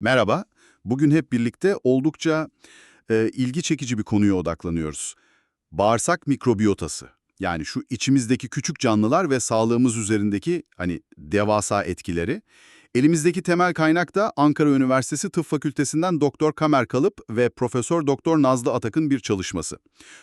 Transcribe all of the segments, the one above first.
Merhaba, bugün hep birlikte oldukça e, ilgi çekici bir konuya odaklanıyoruz. Bağırsak mikrobiyotası. Yani şu içimizdeki küçük canlılar ve sağlığımız üzerindeki hani devasa etkileri. Elimizdeki temel kaynak da Ankara Üniversitesi Tıp Fakültesinden Doktor Kamer Kalıp ve Profesör Doktor Nazlı Atak'ın bir çalışması.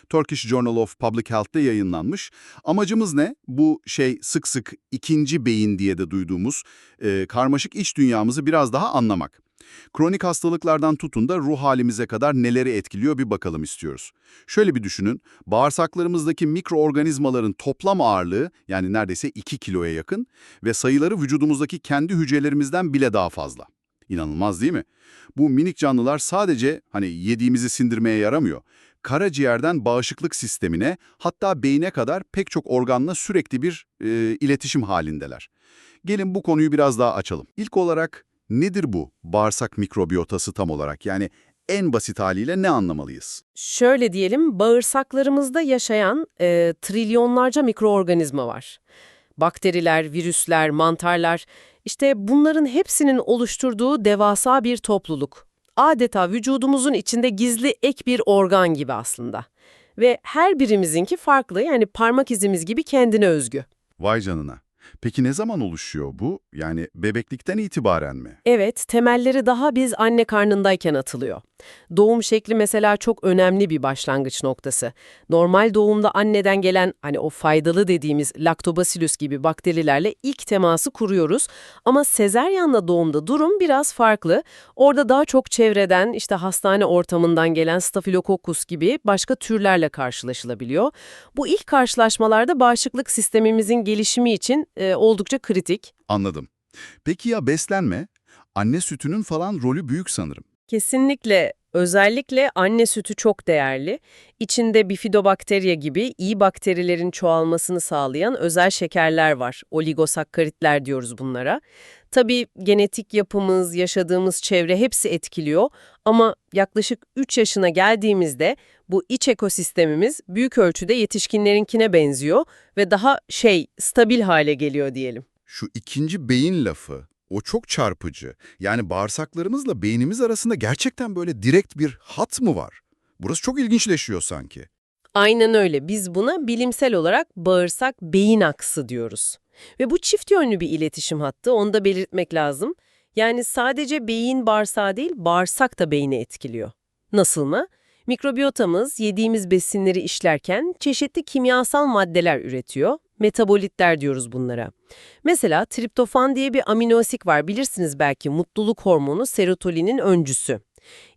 Turkish Journal of Public Health'te yayınlanmış. Amacımız ne? Bu şey sık sık ikinci beyin diye de duyduğumuz e, karmaşık iç dünyamızı biraz daha anlamak. Kronik hastalıklardan tutun da ruh halimize kadar neleri etkiliyor bir bakalım istiyoruz. Şöyle bir düşünün, bağırsaklarımızdaki mikroorganizmaların toplam ağırlığı yani neredeyse 2 kiloya yakın ve sayıları vücudumuzdaki kendi hücrelerimizden bile daha fazla. İnanılmaz değil mi? Bu minik canlılar sadece hani yediğimizi sindirmeye yaramıyor. Karaciğerden bağışıklık sistemine hatta beyne kadar pek çok organla sürekli bir e, iletişim halindeler. Gelin bu konuyu biraz daha açalım. İlk olarak Nedir bu bağırsak mikrobiyotası tam olarak? Yani en basit haliyle ne anlamalıyız? Şöyle diyelim, bağırsaklarımızda yaşayan e, trilyonlarca mikroorganizma var. Bakteriler, virüsler, mantarlar, işte bunların hepsinin oluşturduğu devasa bir topluluk. Adeta vücudumuzun içinde gizli ek bir organ gibi aslında. Ve her birimizinki farklı, yani parmak izimiz gibi kendine özgü. Vay canına. Peki ne zaman oluşuyor bu? Yani bebeklikten itibaren mi? Evet, temelleri daha biz anne karnındayken atılıyor. Doğum şekli mesela çok önemli bir başlangıç noktası. Normal doğumda anneden gelen hani o faydalı dediğimiz Lactobacillus gibi bakterilerle ilk teması kuruyoruz. Ama sezeryanla doğumda durum biraz farklı. Orada daha çok çevreden işte hastane ortamından gelen Staphylococcus gibi başka türlerle karşılaşılabiliyor. Bu ilk karşılaşmalarda bağışıklık sistemimizin gelişimi için e, oldukça kritik. Anladım. Peki ya beslenme? Anne sütünün falan rolü büyük sanırım. Kesinlikle. Özellikle anne sütü çok değerli. İçinde bifidobakterya gibi iyi bakterilerin çoğalmasını sağlayan özel şekerler var. Oligosakkaritler diyoruz bunlara. Tabii genetik yapımız, yaşadığımız çevre hepsi etkiliyor ama yaklaşık 3 yaşına geldiğimizde bu iç ekosistemimiz büyük ölçüde yetişkinlerinkine benziyor ve daha şey, stabil hale geliyor diyelim. Şu ikinci beyin lafı, o çok çarpıcı. Yani bağırsaklarımızla beynimiz arasında gerçekten böyle direkt bir hat mı var? Burası çok ilginçleşiyor sanki. Aynen öyle. Biz buna bilimsel olarak bağırsak-beyin aksı diyoruz. Ve bu çift yönlü bir iletişim hattı, onu da belirtmek lazım. Yani sadece beyin bağırsağı değil, bağırsak da beyni etkiliyor. Nasıl mı? Mikrobiyotamız yediğimiz besinleri işlerken çeşitli kimyasal maddeler üretiyor. Metabolitler diyoruz bunlara. Mesela triptofan diye bir aminoasit var bilirsiniz belki mutluluk hormonu serotoninin öncüsü.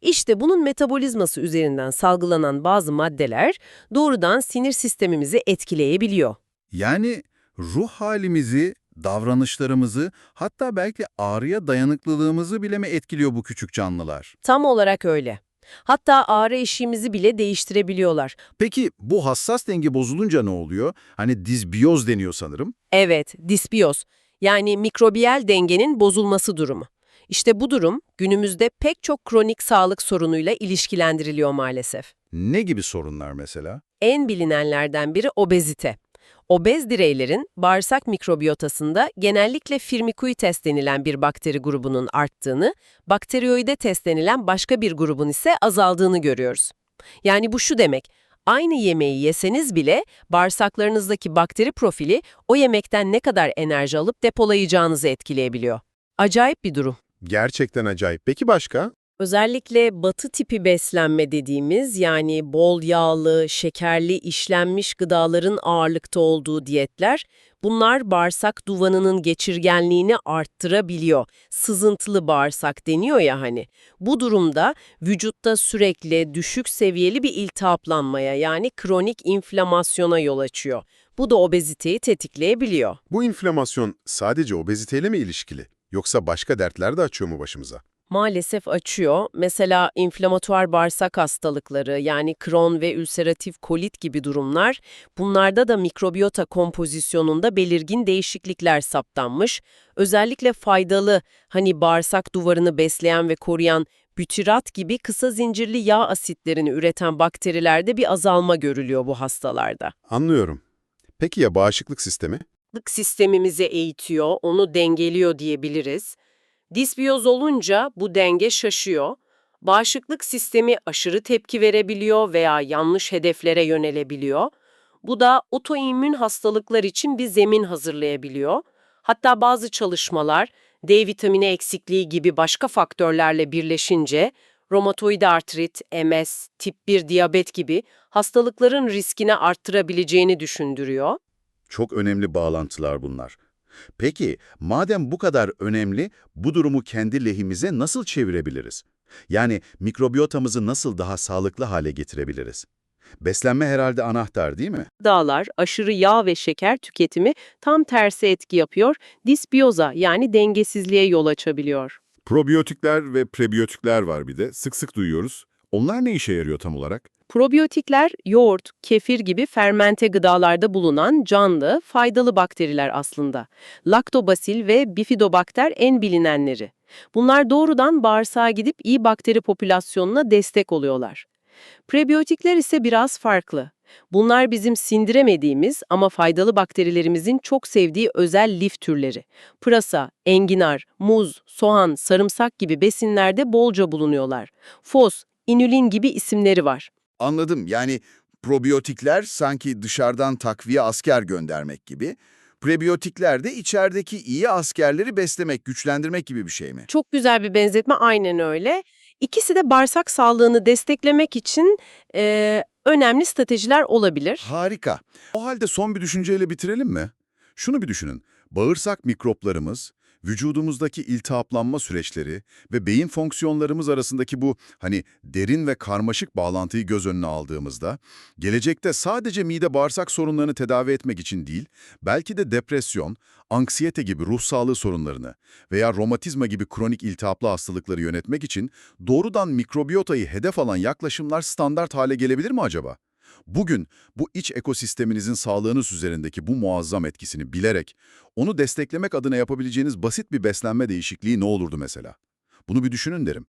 İşte bunun metabolizması üzerinden salgılanan bazı maddeler doğrudan sinir sistemimizi etkileyebiliyor. Yani ruh halimizi, davranışlarımızı, hatta belki ağrıya dayanıklılığımızı bile mi etkiliyor bu küçük canlılar? Tam olarak öyle. Hatta ağrı eşiğimizi bile değiştirebiliyorlar. Peki bu hassas denge bozulunca ne oluyor? Hani dizbiyoz deniyor sanırım. Evet, disbiyoz yani mikrobiyal dengenin bozulması durumu. İşte bu durum günümüzde pek çok kronik sağlık sorunuyla ilişkilendiriliyor maalesef. Ne gibi sorunlar mesela? En bilinenlerden biri obezite. Obez bireylerin bağırsak mikrobiyotasında genellikle Firmicutes denilen bir bakteri grubunun arttığını, Bacteroidetes denilen başka bir grubun ise azaldığını görüyoruz. Yani bu şu demek, aynı yemeği yeseniz bile bağırsaklarınızdaki bakteri profili o yemekten ne kadar enerji alıp depolayacağınızı etkileyebiliyor. Acayip bir durum. Gerçekten acayip. Peki başka? Özellikle batı tipi beslenme dediğimiz yani bol yağlı, şekerli, işlenmiş gıdaların ağırlıkta olduğu diyetler, bunlar bağırsak duvanının geçirgenliğini arttırabiliyor. Sızıntılı bağırsak deniyor ya hani. Bu durumda vücutta sürekli düşük seviyeli bir iltihaplanmaya yani kronik inflamasyona yol açıyor. Bu da obeziteyi tetikleyebiliyor. Bu inflamasyon sadece obeziteyle mi ilişkili? Yoksa başka dertler de açıyor mu başımıza? Maalesef açıyor. Mesela inflamatuar bağırsak hastalıkları yani Crohn ve ülseratif kolit gibi durumlar, bunlarda da mikrobiyota kompozisyonunda belirgin değişiklikler saptanmış. Özellikle faydalı, hani bağırsak duvarını besleyen ve koruyan bütirat gibi kısa zincirli yağ asitlerini üreten bakterilerde bir azalma görülüyor bu hastalarda. Anlıyorum. Peki ya bağışıklık sistemi? Bağışıklık sistemimizi eğitiyor, onu dengeliyor diyebiliriz. Disbiyoz olunca bu denge şaşıyor. Bağışıklık sistemi aşırı tepki verebiliyor veya yanlış hedeflere yönelebiliyor. Bu da otoimmün hastalıklar için bir zemin hazırlayabiliyor. Hatta bazı çalışmalar D vitamini eksikliği gibi başka faktörlerle birleşince romatoid artrit, MS, tip 1 diyabet gibi hastalıkların riskini arttırabileceğini düşündürüyor. Çok önemli bağlantılar bunlar. Peki, madem bu kadar önemli, bu durumu kendi lehimize nasıl çevirebiliriz? Yani mikrobiyotamızı nasıl daha sağlıklı hale getirebiliriz? Beslenme herhalde anahtar değil mi? Dağlar, aşırı yağ ve şeker tüketimi tam tersi etki yapıyor, disbiyoza yani dengesizliğe yol açabiliyor. Probiyotikler ve prebiyotikler var bir de. Sık sık duyuyoruz. Onlar ne işe yarıyor tam olarak? Probiyotikler, yoğurt, kefir gibi fermente gıdalarda bulunan canlı, faydalı bakteriler aslında. Laktobasil ve bifidobakter en bilinenleri. Bunlar doğrudan bağırsağa gidip iyi bakteri popülasyonuna destek oluyorlar. Prebiyotikler ise biraz farklı. Bunlar bizim sindiremediğimiz ama faydalı bakterilerimizin çok sevdiği özel lif türleri. Pırasa, enginar, muz, soğan, sarımsak gibi besinlerde bolca bulunuyorlar. Fos, inülin gibi isimleri var. Anladım. Yani probiyotikler sanki dışarıdan takviye asker göndermek gibi. Prebiyotikler de içerideki iyi askerleri beslemek, güçlendirmek gibi bir şey mi? Çok güzel bir benzetme, aynen öyle. İkisi de bağırsak sağlığını desteklemek için eee, önemli stratejiler olabilir. Harika. O halde son bir düşünceyle bitirelim mi? Şunu bir düşünün. Bağırsak mikroplarımız, vücudumuzdaki iltihaplanma süreçleri ve beyin fonksiyonlarımız arasındaki bu hani derin ve karmaşık bağlantıyı göz önüne aldığımızda, gelecekte sadece mide bağırsak sorunlarını tedavi etmek için değil, belki de depresyon, anksiyete gibi ruh sağlığı sorunlarını veya romatizma gibi kronik iltihaplı hastalıkları yönetmek için doğrudan mikrobiyotayı hedef alan yaklaşımlar standart hale gelebilir mi acaba? Bugün bu iç ekosisteminizin sağlığınız üzerindeki bu muazzam etkisini bilerek, onu desteklemek adına yapabileceğiniz basit bir beslenme değişikliği ne olurdu mesela? Bunu bir düşünün derim.